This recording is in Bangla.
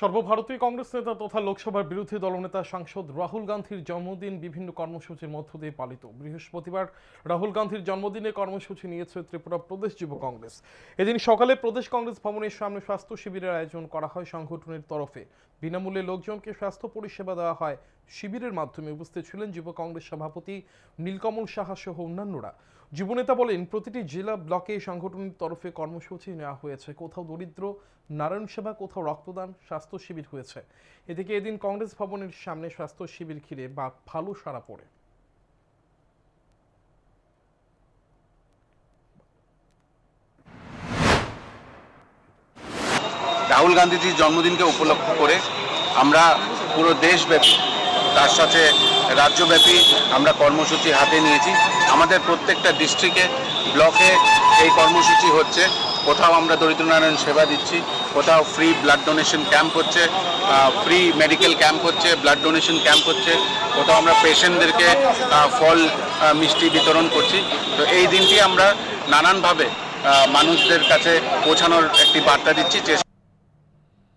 সর্বভারতীয় কংগ্রেস নেতা তথা লোকসভার বিরোধী দলনেতা সাংসদ রাহুল গান্ধীর জন্মদিন বিভিন্ন কর্মসূচির মধ্য দিয়ে পালিত। বৃহস্পতিবার রাহুল গান্ধীর জন্মদিনে কর্মসূচি নিয়েছে ত্রিপুরা প্রদেশ যুব কংগ্রেস। এদিন সকালে প্রদেশ কংগ্রেস ভবনের সামনে স্বাস্থ্য শিবিরের আয়োজন করা হয় সংগঠনের তরফে। বিনামূল্যে লোকজনকে স্বাস্থ্য পরিষেবা দেওয়া হয় শিবিরের মাধ্যমে উপস্থিত ছিলেন যুব কংগ্রেস সভাপতি নীলকমল সাহা সহ অন্যান্যরা। যুবনেতা বলেন, প্রতিটি জেলা ব্লকে সংগঠনের তরফে কর্মসূচি নেওয়া হয়েছে। কোথাও দরিদ্র, নারায়ণ সেবা, কোথাও রক্তদান, স্বাস্থ্য শিবির হয়েছে। এদিকে এদিন কংগ্রেস ভবনের সামনে স্বাস্থ্য শিবির ঘিরে বা ভালো সারা পড়ে। রাহুল গান্ধীজির জন্মদিনকে উপলক্ষ করে আমরা পুরো দেশব্যাপী তার সাথে রাজ্যব্যাপী আমরা কর্মসূচি হাতে নিয়েছি। আমাদের প্রত্যেকটা ডিস্ট্রিক্টে ব্লকে এই কর্মসূচি হচ্ছে। কোথাও আমরা দরিদ্রনারায়ণ সেবা দিচ্ছি, কোথাও ফ্রি ব্লাড ডোনেশন ক্যাম্প হচ্ছে ফ্রি মেডিকেল ক্যাম্প হচ্ছে ব্লাড ডোনেশন ক্যাম্প হচ্ছে, কোথাও আমরা পেশেন্টদেরকে ফল মিষ্টি বিতরণ করছি। তো এই দিনটি আমরা নানানভাবে মানুষদের কাছে পৌঁছানোর একটি বার্তা দিচ্ছি। চেষ্টা